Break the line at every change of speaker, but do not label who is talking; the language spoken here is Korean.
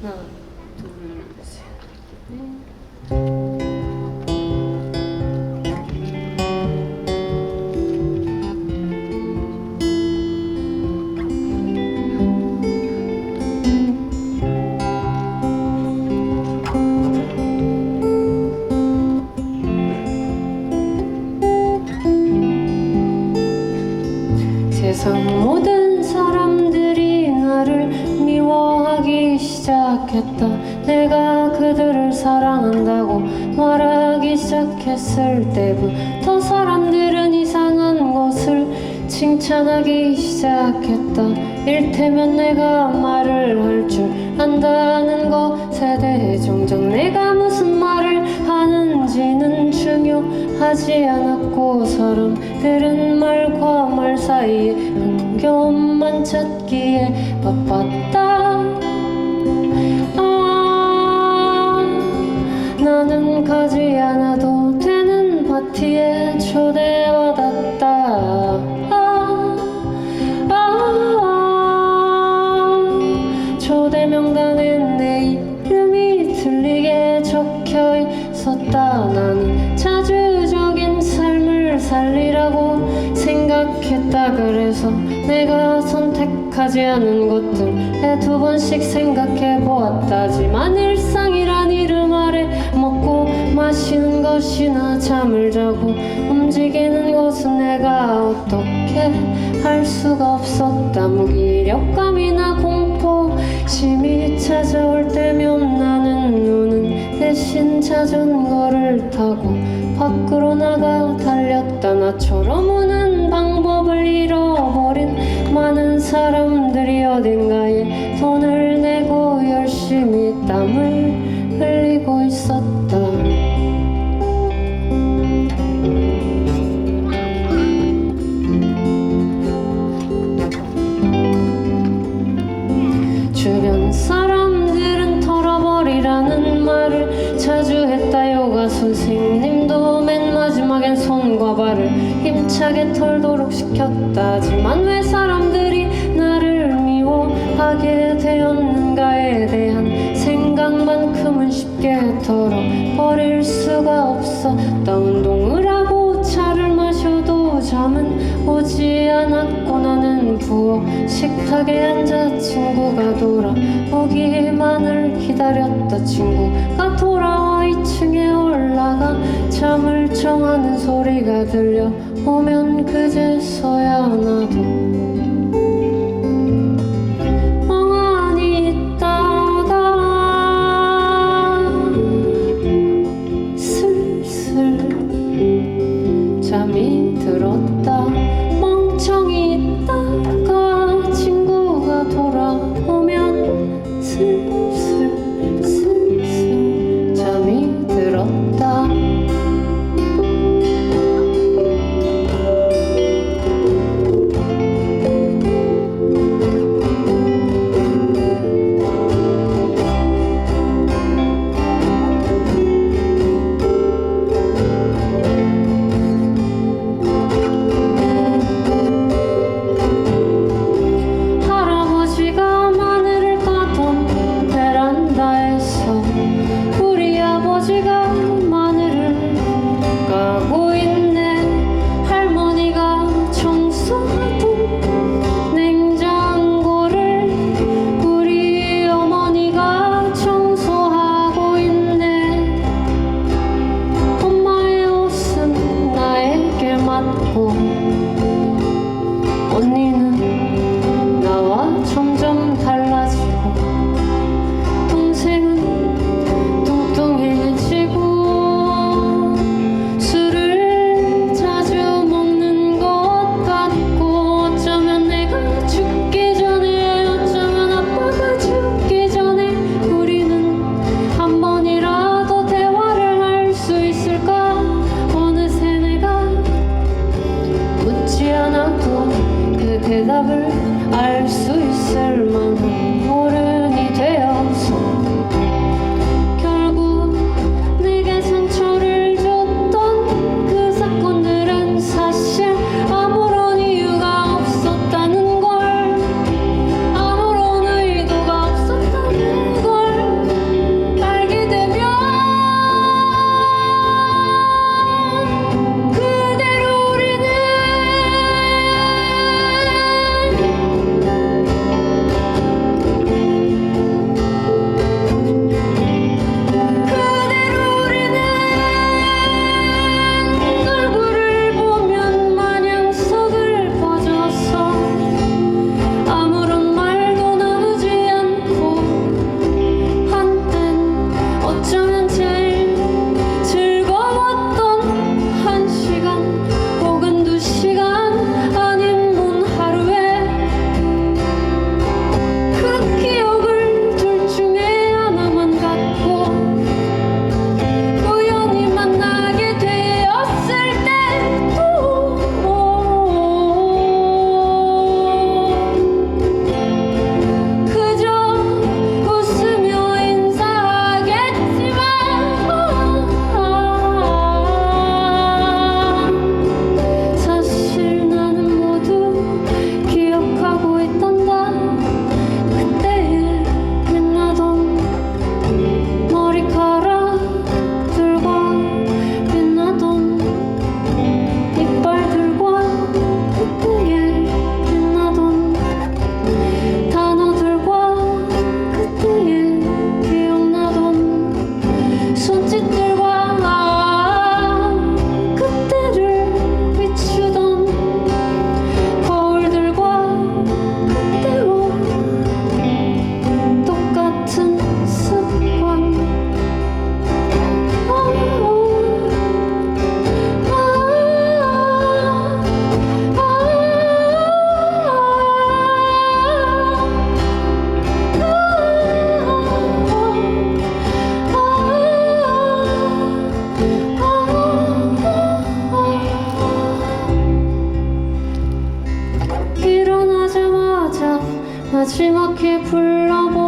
하나, 둘, 셋, 넷. 시작했다. 내가 그들을 사랑한다고 말하기 시작했을 때부터 사람들은 이상한 것을 칭찬하기 시작했다. 일테면 내가 말을 할 줄 안다는 것에 대해 정작 내가 무슨 말을 하는지는 중요하지 않았고 사람들은 말과 말 사이에 흥겨움만 찾기에 바빴다 나는 가지 않아도 되는 파티에 초대받았다 아, 아, 초대 명단엔 내 이름이 틀리게 적혀 있었다. 나는 자주적인 삶을 살리라고 생각했다. 그래서 내가 선택하지 않은 것들에 두 번씩 생각해 보았다지만 아래 먹고 마시는 것이나 잠을 자고 움직이는 것은 내가 어떻게 할 수가 없었다. 무기력감이나 공포 심이 찾아올 때면 나는 눈은 대신 자전거를 타고 밖으로 나가 달렸다 나처럼 우는 방법을 잃어버린 많은 사람들이 어딘가에 발을 힘차게 털도록 시켰다지만 왜 사람들이 나를 미워하게 되었는가에 대한 생각만큼은 쉽게 털어버릴 수가 없었다 운동을 하고 차를 마셔도 잠은 오지 않았고 나는 부엌 식탁에 앉아 친구가 돌아오기만을 기다렸다. 친구가 돌아와 2층에 잠을 청하는 소리가 들려오면 그제서야 나도 마지막에 불러보